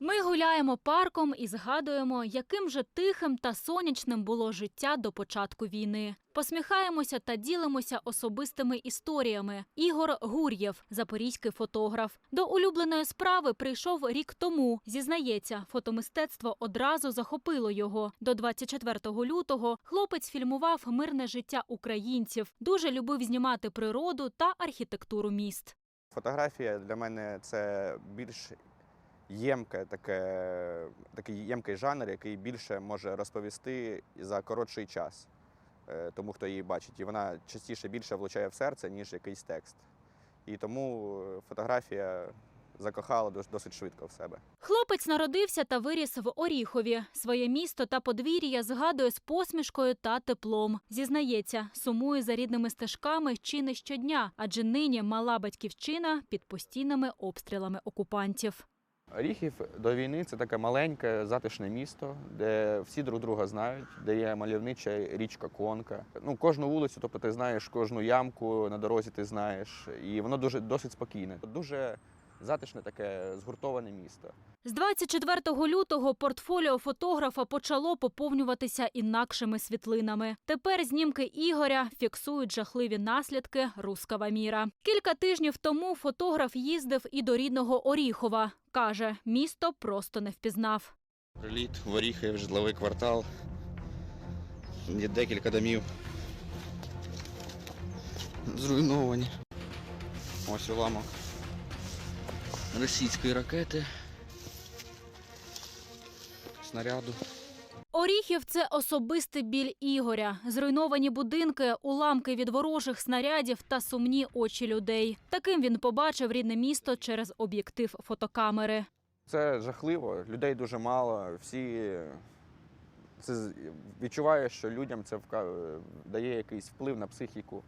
Ми гуляємо парком і згадуємо, яким же тихим та сонячним було життя до початку війни. Посміхаємося та ділимося особистими історіями. Ігор Гур'єв, запорізький фотограф. До улюбленої справи прийшов рік тому. Зізнається, фотомистецтво одразу захопило його. До 24 лютого хлопець фільмував мирне життя українців, дуже любив знімати природу та архітектуру міст. Фотографія для мене це більш ємке, таке, такий ємкий жанр, який більше може розповісти за коротший час, е, тому хто її бачить. І вона частіше більше влучає в серце, ніж якийсь текст. І тому е, фотографія закохала дос- досить швидко в себе. Хлопець народився та виріс в Оріхові. Своє місто та подвір'я згадує з посмішкою та теплом. Зізнається, сумує за рідними стежками чи не щодня, адже нині мала батьківщина під постійними обстрілами окупантів. Оріхів до війни це таке маленьке, затишне місто, де всі друг друга знають, де є мальовнича річка Конка. Ну, кожну вулицю, тобто ти знаєш кожну ямку на дорозі, ти знаєш, і воно дуже досить спокійне. Дуже затишне таке згуртоване місто. З 24 лютого портфоліо фотографа почало поповнюватися інакшими світлинами. Тепер знімки Ігоря фіксують жахливі наслідки рускава міра. Кілька тижнів тому фотограф їздив і до рідного Оріхова. Каже, місто просто не впізнав. Приліт в Оріхів, житловий квартал. Є декілька домів. Зруйновані. Ось уламок російської ракети. Снаряду. Оріхів це особистий біль Ігоря. Зруйновані будинки, уламки від ворожих снарядів та сумні очі людей. Таким він побачив рідне місто через об'єктив фотокамери. Це жахливо, людей дуже мало. Всі це з- відчуває, що людям це дає якийсь вплив на психіку.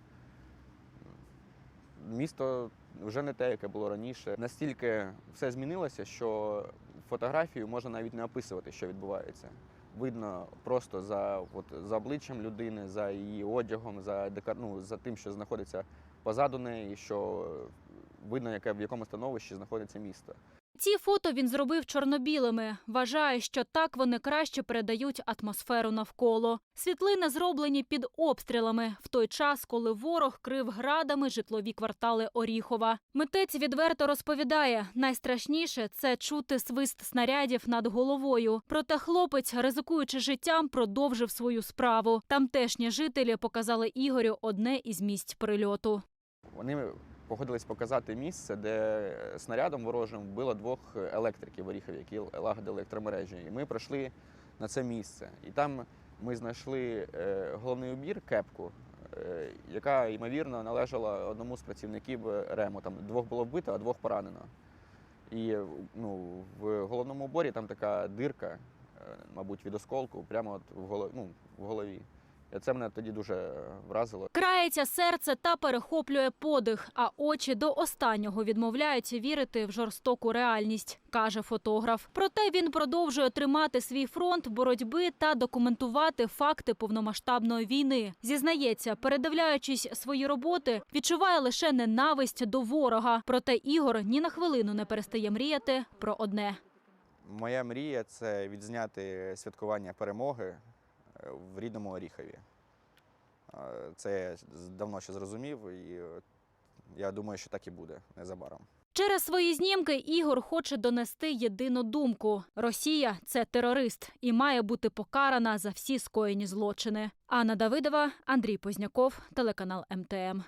Місто вже не те, яке було раніше. Настільки все змінилося, що фотографію можна навіть не описувати, що відбувається. Видно просто за, от, за обличчям людини, за її одягом, за, декор... ну, за тим, що знаходиться позаду неї, що видно, яке, в якому становищі знаходиться місто. Ці фото він зробив чорнобілими. Вважає, що так вони краще передають атмосферу навколо. Світлини зроблені під обстрілами в той час, коли ворог крив градами житлові квартали Оріхова. Митець відверто розповідає: найстрашніше це чути свист снарядів над головою. Проте хлопець, ризикуючи життям, продовжив свою справу. Тамтешні жителі показали Ігорю одне із місць прильоту. Вони погодились показати місце, де снарядом ворожим вбило двох електриків Оріхові, які лагодили електромережі. І ми прийшли на це місце. І там ми знайшли е, головний убір, кепку, е, яка, ймовірно, належала одному з працівників РЕМу. Там двох було вбито, а двох поранено. І ну, в головному уборі там така дирка, е, мабуть, від осколку, прямо от в голові. Ну, в голові. Це мене тоді дуже вразило. Крається серце та перехоплює подих, а очі до останнього відмовляються вірити в жорстоку реальність, каже фотограф. Проте він продовжує тримати свій фронт боротьби та документувати факти повномасштабної війни. Зізнається, передивляючись свої роботи, відчуває лише ненависть до ворога. Проте Ігор ні на хвилину не перестає мріяти про одне. Моя мрія це відзняти святкування перемоги в рідному Оріхові. Е, Це я давно ще зрозумів, і е, я думаю, що так і буде незабаром. Через свої знімки Ігор хоче донести єдину думку: Росія це терорист і має бути покарана за всі скоєні злочини. Анна Давидова, Андрій Позняков, телеканал МТМ.